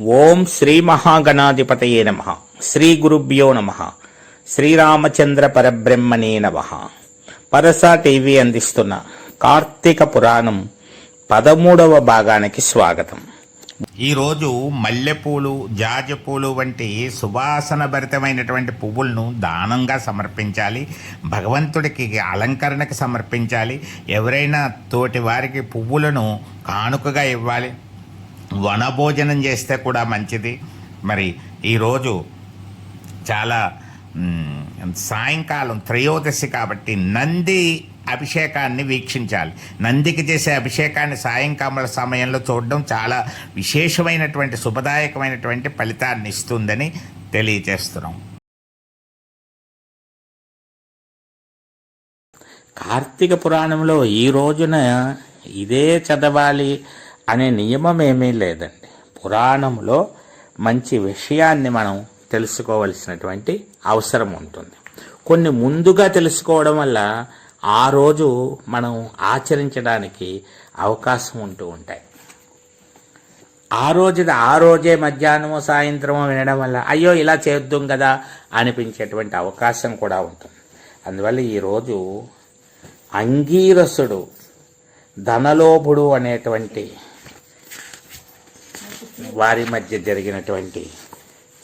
ఓం శ్రీ మహాగణాధిపతయే నమ. శ్రీ గురుభ్యో నమ. శ్రీరామచంద్ర పరబ్రహ్మణే నమ. పరస టీవీ అందిస్తున్న కార్తీక పురాణం పదమూడవ భాగానికి స్వాగతం. ఈరోజు మల్లెపూలు జాజపూలు వంటి సువాసన భరితమైనటువంటి పువ్వులను దానంగా సమర్పించాలి. భగవంతుడికి అలంకరణకి సమర్పించాలి. ఎవరైనా తోటి వారికి పువ్వులను కానుకగా ఇవ్వాలి. వనభోజనం చేస్తే కూడా మంచిది. మరి ఈరోజు చాలా సాయంకాలం త్రయోదశి కాబట్టి నంది అభిషేకాన్ని వీక్షించాలి. నందికి చేసే అభిషేకాన్ని సాయంకాల సమయంలో చూడడం చాలా విశేషమైనటువంటి శుభదాయకమైనటువంటి ఫలితాన్ని ఇస్తుందని తెలియజేస్తున్నాం. కార్తీక పురాణంలో ఈ రోజున ఇదే చదవాలి. అనే నియమం ఏమీ లేదండి. పురాణంలో మంచి విషయాన్ని మనం తెలుసుకోవలసినటువంటి అవసరం ఉంటుంది. కొన్ని ముందుగా తెలుసుకోవడం వల్ల ఆ రోజు మనం ఆచరించడానికి అవకాశం ఉంటూ ఉంటాయి. ఆ రోజు ఆ రోజే మధ్యాహ్నమో సాయంత్రమో వినడం వల్ల అయ్యో ఇలా చేద్దాం కదా అనిపించేటువంటి అవకాశం కూడా ఉంటుంది. అందువల్ల ఈరోజు అంగీరసుడు ధనలోభుడు అనేటువంటి వారి మధ్య జరిగినటువంటి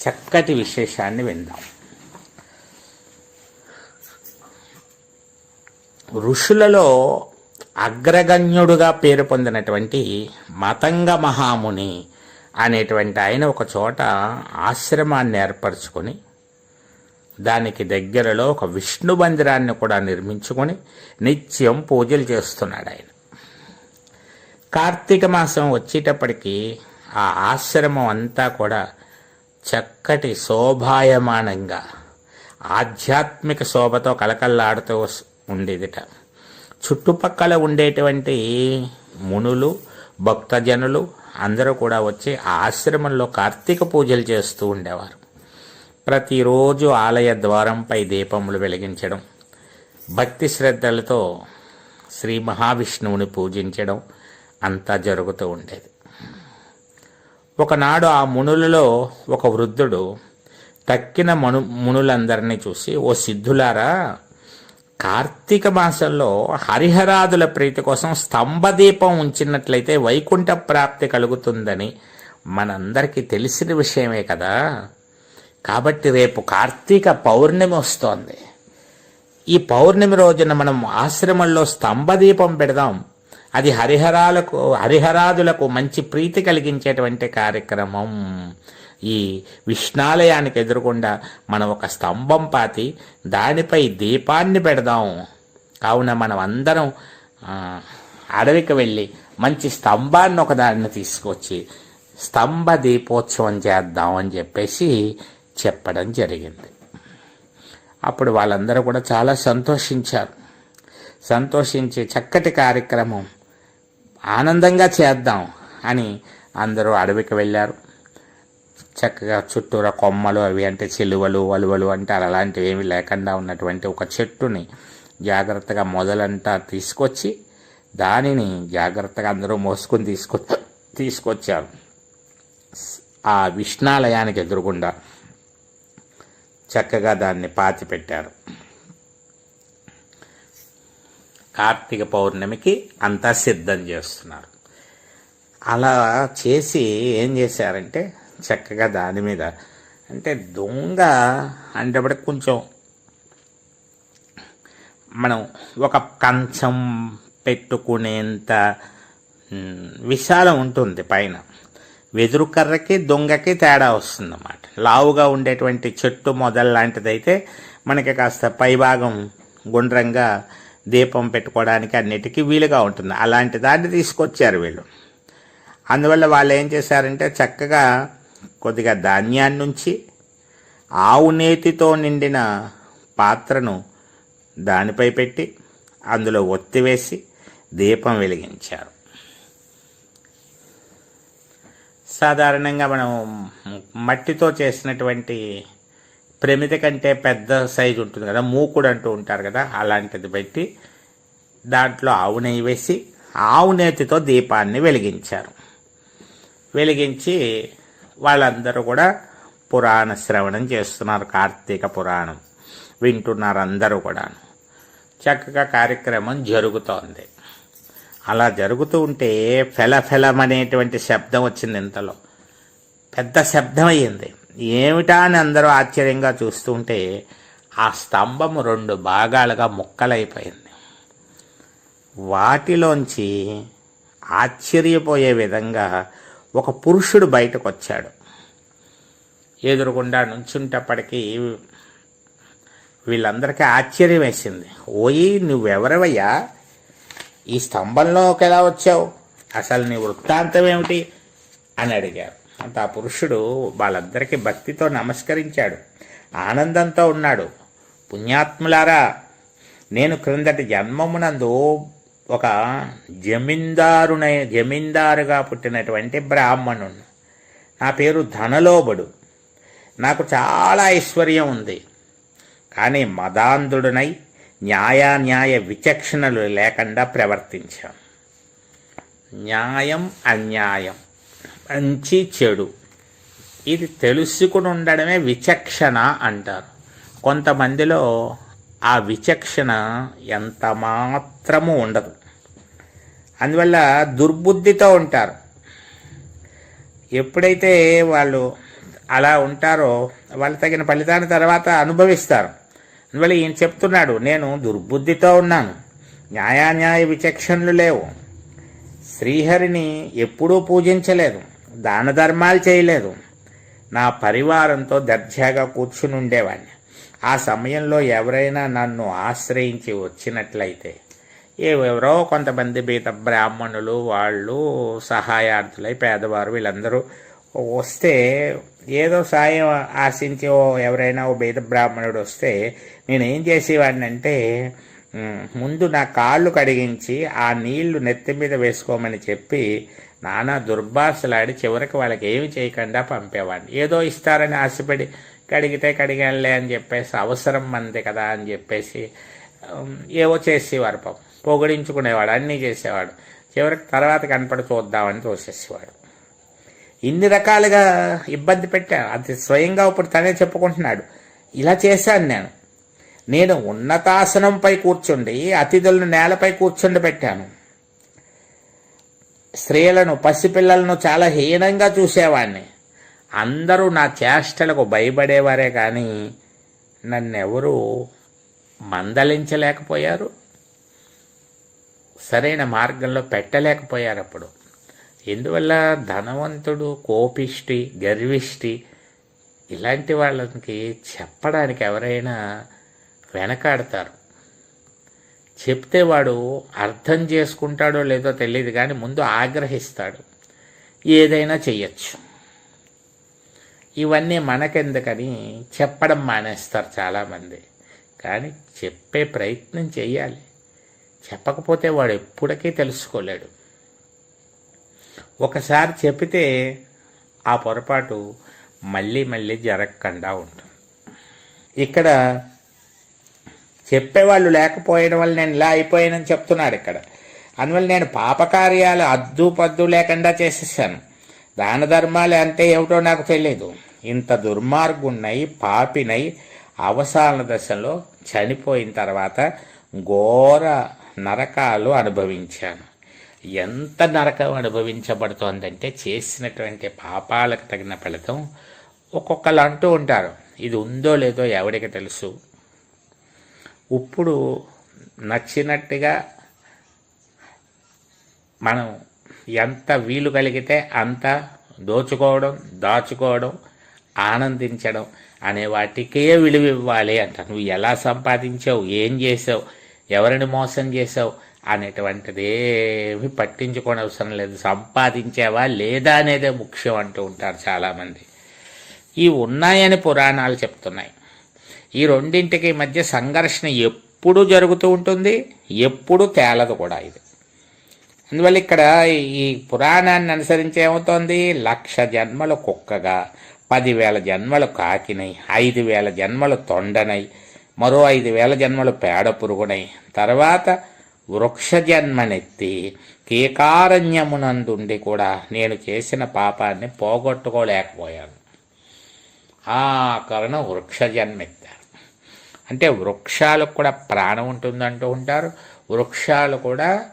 చక్కటి విశేషాన్ని విందాం. ఋషులలో అగ్రగణ్యుడుగా పేరు పొందినటువంటి మతంగ మహాముని అనేటువంటి ఆయన ఒక చోట ఆశ్రమాన్ని ఏర్పరచుకొని దానికి దగ్గరలో ఒక విష్ణు మందిరాన్ని కూడా నిర్మించుకొని నిత్యం పూజలు చేస్తున్నాడు ఆయన. కార్తీక మాసం వచ్చేటప్పటికి ఆ ఆశ్రమం అంతా కూడా చక్కటి శోభాయమానంగా ఆధ్యాత్మిక శోభతో కలకల్లాడుతూ ఉండేదిట. చుట్టుపక్కల ఉండేటువంటి మునులు భక్తజనులు అందరూ కూడా వచ్చి ఆశ్రమంలో కార్తీక పూజలు చేస్తూ ఉండేవారు. ప్రతిరోజు ఆలయ ద్వారంపై దీపములు వెలిగించడం భక్తి శ్రద్ధలతో శ్రీ మహావిష్ణువుని పూజించడం అంతా జరుగుతూ ఉండేది. ఒకనాడు ఆ మునులలో ఒక వృద్ధుడు తక్కిన మను మునులందరినీ చూసి ఓ సిద్ధులారా కార్తీక మాసంలో హరిహరాదుల ప్రీతి కోసం స్తంభదీపం ఉంచినట్లయితే వైకుంఠ ప్రాప్తి కలుగుతుందని మనందరికీ తెలిసిన విషయమే కదా. కాబట్టి రేపు కార్తీక పౌర్ణమి వస్తోంది. ఈ పౌర్ణమి రోజున మనం ఆశ్రమంలో స్తంభదీపం పెడదాం. అది హరిహరాలకు హరిహరాదులకు మంచి ప్రీతి కలిగించేటువంటి కార్యక్రమం. ఈ విష్ణాలయానికి ఎదురుగుండా మనం ఒక స్తంభం పాతి దానిపై దీపాన్ని పెడదాం. కావున మనం అందరం అడవికి వెళ్ళి మంచి స్తంభాన్ని ఒకదాన్ని తీసుకొచ్చి స్తంభ దీపోత్సవం చేద్దాం అని చెప్పేసి చెప్పడం జరిగింది. అప్పుడు వాళ్ళందరూ కూడా చాలా సంతోషించారు. సంతోషించి చక్కటి కార్యక్రమం ఆనందంగా చేద్దాం అని అందరూ అడవికి వెళ్ళారు. చక్కగా చుట్టూరా కొమ్మలు అవి అంటే చిలువలు వలువలు అంటారు అలాంటివి ఏమి లేకుండా ఉన్నటువంటి ఒక చెట్టుని జాగ్రత్తగా మొదలంతా తీసుకొచ్చి దానిని జాగ్రత్తగా అందరూ మోసుకొని తీసుకొ తీసుకొచ్చారు. ఆ విష్ణాలయానికి ఎదురుగుండా చక్కగా దాన్ని పాతి పెట్టారు కార్తీక పౌర్ణమికి అంతా సిద్ధం చేస్తున్నారు. అలా చేసి ఏం చేశారంటే చక్కగా దాని మీద అంటే దొంగ అంటే కొంచెం మనం ఒక కంచం పెట్టుకునేంత విశాలం ఉంటుంది పైన. వెదురు కర్రకి దొంగకి తేడా వస్తుందన్నమాట. లావుగా ఉండేటువంటి చెట్టు మొదలు లాంటిదైతే మనకి కాస్త పైభాగం గుండ్రంగా దీపం పెట్టుకోవడానికి అన్నిటికీ వీలుగా ఉంటుంది. అలాంటి దాన్ని తీసుకొచ్చారు వీళ్ళు. అందువల్ల వాళ్ళు ఏం చేశారంటే చక్కగా కొద్దిగా ధాన్యాన్ని నుంచి ఆవు నేతితో నిండిన పాత్రను దానిపై పెట్టి అందులో ఒత్తి వేసి దీపం వెలిగించారు. సాధారణంగా మనం మట్టితో చేసినటువంటి ప్రమిద కంటే పెద్ద సైజు ఉంటుంది కదా మూకుడు అంటూ ఉంటారు కదా అలాంటిది పెట్టి దాంట్లో ఆవు నెయ్యి వేసి ఆవు నేతితో దీపాన్ని వెలిగించారు. వెలిగించి వాళ్ళందరూ కూడా పురాణ శ్రవణం చేస్తున్నారు కార్తీక పురాణం. వింటున్నారు అందరూ కూడా చక్కగా కార్యక్రమం జరుగుతోంది. అలా జరుగుతూ ఉంటే ఫెల ఫెలం అనేటువంటి శబ్దం వచ్చింది ఇంతలో. పెద్ద శబ్దం అయ్యింది. ఏమిటా అని అందరూ ఆశ్చర్యంగా చూస్తుంటే ఆ స్తంభం రెండు భాగాలుగా ముక్కలైపోయింది. వాటిలోంచి ఆశ్చర్యపోయే విధంగా ఒక పురుషుడు బయటకు వచ్చాడు ఎదురుగుండా నుంచుంటప్పటికీ వీళ్ళందరికీ ఆశ్చర్యం వేసింది ఓయి నువ్వెవరవయ్యా? ఈ స్తంభంలోకి ఎలా వచ్చావు? అసలు నీ వృత్తాంతం ఏమిటి అని అడిగారు. అంత ఆ పురుషుడు వాళ్ళందరికీ భక్తితో నమస్కరించాడు. ఆనందంతో ఉన్నాడు. పుణ్యాత్ములారా నేను క్రిందటి జన్మమునందు ఒక జమీందారునై జమీందారుగా పుట్టినటువంటి బ్రాహ్మణుడు నా పేరు ధనలోబడు. నాకు చాలా ఐశ్వర్యం ఉంది. కానీ మదాంధుడునై న్యాయాన్యాయ విచక్షణలు లేకుండా ప్రవర్తించాం. న్యాయం అన్యాయం. మంచి చెడు. ఇది తెలుసుకుని ఉండడమే విచక్షణ అంటారు. కొంతమందిలో ఆ విచక్షణ ఎంత మాత్రము ఉండదు. అందువల్ల దుర్బుద్ధితో ఉంటారు. ఎప్పుడైతే వాళ్ళు అలా ఉంటారో వాళ్ళు తగిన ఫలితాన్ని తర్వాత అనుభవిస్తారు. అందువల్ల ఈయన చెప్తున్నాడు నేను దుర్బుద్ధితో ఉన్నాను. న్యాయాన్యాయ విచక్షణలు లేవు. శ్రీహరిని ఎప్పుడూ పూజించలేదు. దాన ధర్మాలు చేయలేదు. నా పరివారంతో దర్జాగా కూర్చుని ఉండేవాడిని ఆ సమయంలో ఎవరైనా నన్ను ఆశ్రయించి వచ్చినట్లయితే ఎవరో కొంతమంది బీత బ్రాహ్మణులు వాళ్ళు సహాయార్థులై పేదవారు వీళ్ళందరూ వస్తే ఏదో సాయం ఆశించి ఓ ఎవరైనా ఓ బీద బ్రాహ్మణుడు వస్తే నేనేం చేసేవాడిని అంటే ముందు నా కాళ్ళు కడిగించి ఆ నీళ్ళు నెత్తి మీద వేసుకోమని చెప్పి నానా దుర్భాషలాడి చివరికి వాళ్ళకి ఏమి చేయకుండా పంపేవాడిని. ఏదో ఇస్తారని ఆశపడి కడిగితే కడిగానులే అని చెప్పేసి అవసరం మంది కదా అని చెప్పేసి ఏవో చేసేవారు పాపం. పొగిడించుకునేవాడు అన్నీ చేసేవాడు. చివరికి తర్వాత కనపడి చూద్దామని తోసేసేవాడు. ఇన్ని రకాలుగా ఇబ్బంది పెట్టాను. అది స్వయంగా ఇప్పుడు తనే చెప్పుకుంటున్నాడు. ఇలా చేశాను నేను. నేను ఉన్నతాసనంపై కూర్చుండి అతిథులను నేలపై కూర్చుండి పెట్టాను. స్త్రీలను పసిపిల్లలను చాలా హీనంగా చూసేవాడిని అందరూ నా చేష్టలకు భయపడేవారే కానీ నన్నెవరూ మందలించలేకపోయారు. సరైన మార్గంలో పెట్టలేకపోయారు అప్పుడు. ఎందువల్ల ధనవంతుడు కోపిష్టి గర్విష్టి ఇలాంటి వాళ్ళకి చెప్పడానికి ఎవరైనా వెనకాడతారు. చెప్తే వాడు అర్థం చేసుకుంటాడో లేదో తెలియదు కానీ ముందు ఆగ్రహిస్తాడు. ఏదైనా చెయ్యొచ్చు. ఇవన్నీ మనకెందుకని చెప్పడం మానేస్తారు చాలామంది. కానీ చెప్పే ప్రయత్నం చేయాలి చెప్పకపోతే వాడు ఎప్పటికీ తెలుసుకోలేడు. ఒకసారి చెబితే ఆ పొరపాటు మళ్ళీ మళ్ళీ జరగకుండా ఉంటుంది. ఇక్కడ చెప్పేవాళ్ళు లేకపోయడం వల్ల నేను ఇలా అయిపోయానని చెప్తున్నాడు ఇక్కడ. అందువల్ల నేను పాపకార్యాలు అద్దు పద్దు లేకుండా చేసేసాను. దాన ధర్మాలు అంటే ఏమిటో నాకు తెలియదు ఇంత దుర్మార్గున్నై పాపినై అవసాన దశలో చనిపోయిన తర్వాత ఘోర నరకాలు అనుభవించాను. ఎంత నరకం అనుభవించబడుతోందంటే చేసినటువంటి పాపాలకు తగిన ఫలితం ఒక్కొక్కరు అంటూ ఉంటారు. ఇది ఉందో లేదో ఎవడికి తెలుసు. ఇప్పుడు నచ్చినట్టుగా మనం ఎంత వీలు కలిగితే అంత దోచుకోవడం దాచుకోవడం ఆనందించడం అనే వాటికే విలువ ఇవ్వాలి అంట. నువ్వు ఎలా సంపాదించావు ఏం చేసావు ఎవరిని మోసం చేసావు అనేటువంటిది ఏమి పట్టించుకోని అవసరం లేదు. సంపాదించావా లేదా అనేదే ముఖ్యం అంటూ ఉంటారు చాలామంది. ఈ ఉన్నాయని పురాణాలు చెప్తున్నాయి. ఈ రెండింటికి మధ్య సంఘర్షణ ఎప్పుడు జరుగుతూ ఉంటుంది? ఎప్పుడు తేలదు కూడా ఇది. అందువల్ల ఇక్కడ ఈ పురాణాన్ని అనుసరించి ఏమవుతోంది? లక్ష జన్మలు కుక్కగా పదివేల జన్మలు కాకినై ఐదు వేల జన్మలు తొండనై మరో ఐదు వేల జన్మలు పేడ పురుగునై తర్వాత వృక్ష జన్మనెత్తి కీకారణ్యమునందుండి కూడా నేను చేసిన పాపాన్ని పోగొట్టుకోలేకపోయాను. ఆ కారణం వృక్ష జన్మెత్తా. అంటే వృక్షాలకు కూడా ప్రాణం ఉంటుందంటూ ఉంటారు. వృక్షాలు కూడా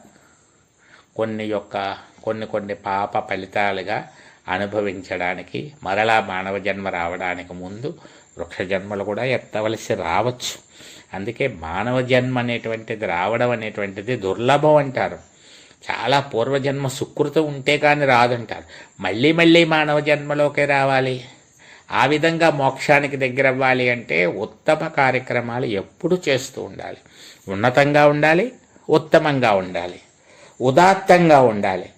కొన్ని యొక్క కొన్ని కొన్ని పాప ఫలితాలుగా అనుభవించడానికి మరలా మానవ జన్మ రావడానికి ముందు వృక్ష జన్మలు కూడా ఎత్తవలసి రావచ్చు. అందుకే మానవ జన్మ అనేటువంటిది రావడం అనేటువంటిది దుర్లభం అంటారు. చాలా పూర్వజన్మ సుకృతం ఉంటే కానీ రాదంటారు. మళ్ళీ మళ్ళీ మానవ జన్మలోకి రావాలి. ఆ విధంగా మోక్షానికి దగ్గర అవ్వాలి అంటే ఉత్తమ కార్యక్రమాలు ఎప్పుడు చేస్తూ ఉండాలి. ఉన్నతంగా ఉండాలి ఉత్తమంగా ఉండాలి ఉదాత్తంగా ఉండాలి.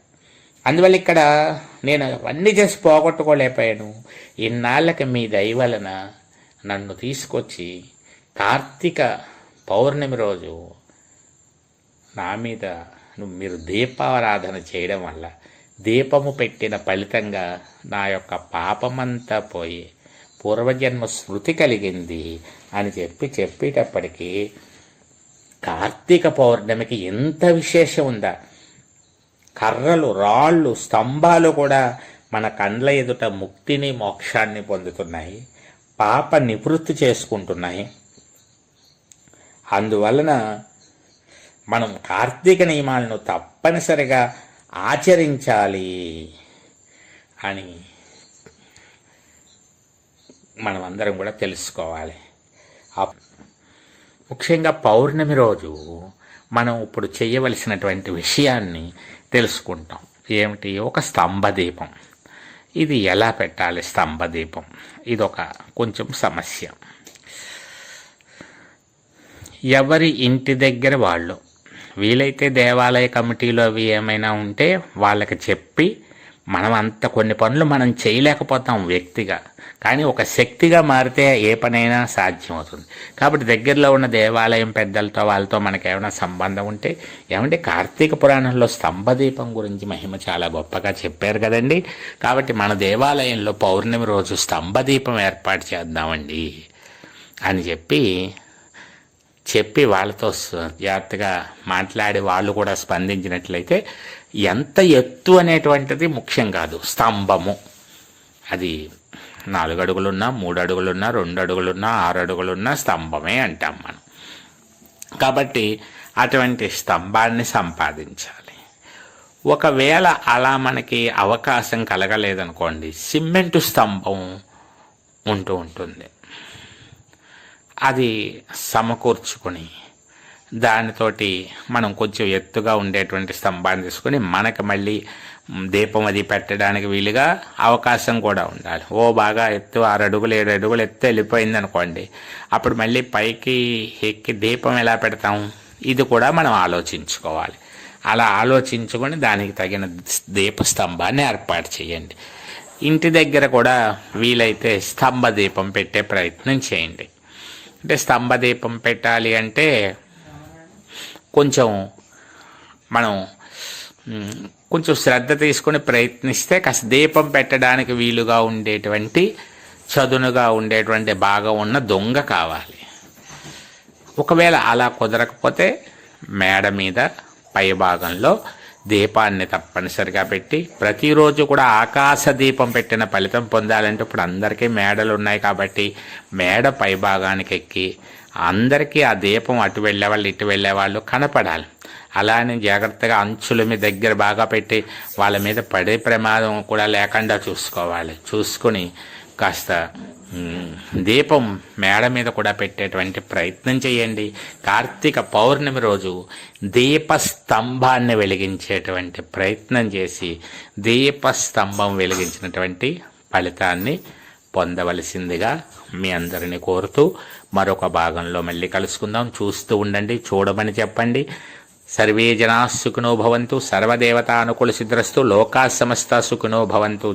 అందువల్ల ఇక్కడ నేను అవన్నీ చేసి పోగొట్టుకోలేకపోయాను. ఇన్నాళ్ళకి మీ దయ వలన నన్ను తీసుకొచ్చి కార్తీక పౌర్ణమి రోజు నా మీద నువ్వు మీరు దీపారాధన చేయడం వల్ల దీపము పెట్టిన ఫలితంగా నా యొక్క పాపమంతా పోయి పూర్వజన్మ స్మృతి కలిగింది అని చెప్పి చెప్పేటప్పటికీ కార్తీక పౌర్ణమికి ఎంత విశేషం ఉందా? కర్రలు రాళ్ళు స్తంభాలు కూడా మన కండ్ల ఎదుట ముక్తిని మోక్షాన్ని పొందుతున్నాయి. పాప నివృత్తి చేసుకుంటున్నాయి. అందువలన మనం కార్తీక నియమాలను తప్పనిసరిగా ఆచరించాలి అని మనం అందరం కూడా తెలుసుకోవాలి. ముఖ్యంగా పౌర్ణమి రోజు మనం ఇప్పుడు చేయవలసినటువంటి విషయాన్ని తెలుసుకుంటాం. ఏమిటి? ఒక స్తంభ దీపం ఇది ఎలా పెట్టాలి స్తంభ దీపం ఇది ఒక కొంచెం సమస్య. ఎవరి ఇంటి దగ్గర వాళ్ళు వీలైతే దేవాలయ కమిటీలు అవి ఏమైనా ఉంటే వాళ్ళకి చెప్పి మనం అంత కొన్ని పనులు మనం చేయలేకపోతాం వ్యక్తిగా. కానీ ఒక శక్తిగా మారితే ఏ పనైనా సాధ్యమవుతుంది. కాబట్టి దగ్గరలో ఉన్న దేవాలయం పెద్దలతో వాళ్ళతో మనకి ఏమైనా సంబంధం ఉంటే ఏమంటే కార్తీక పురాణంలో స్తంభదీపం గురించి మహిమ చాలా గొప్పగా చెప్పారు కదండి. కాబట్టి మన దేవాలయంలో పౌర్ణమి రోజు స్తంభదీపం ఏర్పాటు చేద్దామండి అని చెప్పి చెప్పి వాళ్ళతో జాగ్రత్తగా మాట్లాడి వాళ్ళు కూడా స్పందించినట్లయితే ఎంత ఎత్తు అనేటువంటిది ముఖ్యం కాదు. స్తంభము. అది నాలుగు అడుగులున్నా మూడు అడుగులున్నా రెండు అడుగులున్నా ఆరు అడుగులున్నా స్తంభమే అంటాం మనం. కాబట్టి అటువంటి స్తంభాన్ని సంపాదించాలి. ఒకవేళ అలా మనకి అవకాశం కలగలేదనుకోండి సిమెంటు స్తంభం ఉంటూ ఉంటుంది. అది సమకూర్చుకొని దానితోటి మనం కొంచెం ఎత్తుగా ఉండేటువంటి స్తంభాన్ని తీసుకొని మనకి మళ్ళీ దీపం అది పెట్టడానికి వీలుగా అవకాశం కూడా ఉండాలి. ఓ బాగా ఎత్తు ఆరు అడుగులు ఏడు అడుగులు ఎత్తు వెళ్ళిపోయింది అనుకోండి. అప్పుడు మళ్ళీ పైకి ఎక్కి దీపం ఎలా పెడతాం? ఇది కూడా మనం ఆలోచించుకోవాలి. అలా ఆలోచించుకొని దానికి తగిన దీప స్తంభాన్ని ఏర్పాటు చేయండి. ఇంటి దగ్గర కూడా వీలైతే స్తంభ దీపం పెట్టే ప్రయత్నం చేయండి. అంటే స్తంభ దీపం పెట్టాలి అంటే కొంచెం మనం కొంచెం శ్రద్ధ తీసుకొని ప్రయత్నిస్తే కాస్త దీపం పెట్టడానికి వీలుగా ఉండేటువంటి చదునుగా ఉండేటువంటి బాగా ఉన్న దొంగ కావాలి. ఒకవేళ అలా కుదరకపోతే మేడ మీద పై భాగంలో దీపాన్ని తప్పనిసరిగా పెట్టి ప్రతిరోజు కూడా ఆకాశ దీపం పెట్టిన ఫలితం పొందాలంటే ఇప్పుడు అందరికీ మేడలు ఉన్నాయి కాబట్టి మేడ పై భాగానికి ఎక్కి అందరికీ ఆ దీపం అటు వెళ్ళే వాళ్ళు ఇటు వెళ్ళే వాళ్ళు కనపడాలి. అలానే జాగ్రత్తగా అంచుల మీద దగ్గర బాగా పెట్టి వాళ్ళ మీద పడే ప్రమాదం కూడా లేకుండా చూసుకోవాలి. చూసుకుని కాస్త దీపం మేడ మీద కూడా పెట్టేటువంటి ప్రయత్నం చేయండి. కార్తీక పౌర్ణమి రోజు దీపస్తంభాన్ని వెలిగించేటువంటి ప్రయత్నం చేసి దీపస్తంభం వెలిగించినటువంటి ఫలితాన్ని పొందవలసిందిగా మీ అందరిని కోరుతూ మరొక భాగంలో మళ్ళీ కలుసుకుందాం. చూస్తూ ఉండండి చూడమని చెప్పండి. సర్వే జనా సుఖినో భవంతు సర్వదేవతానుకూల సిద్ధ్రస్తు లోకా సమస్త సుఖినో భవంతు.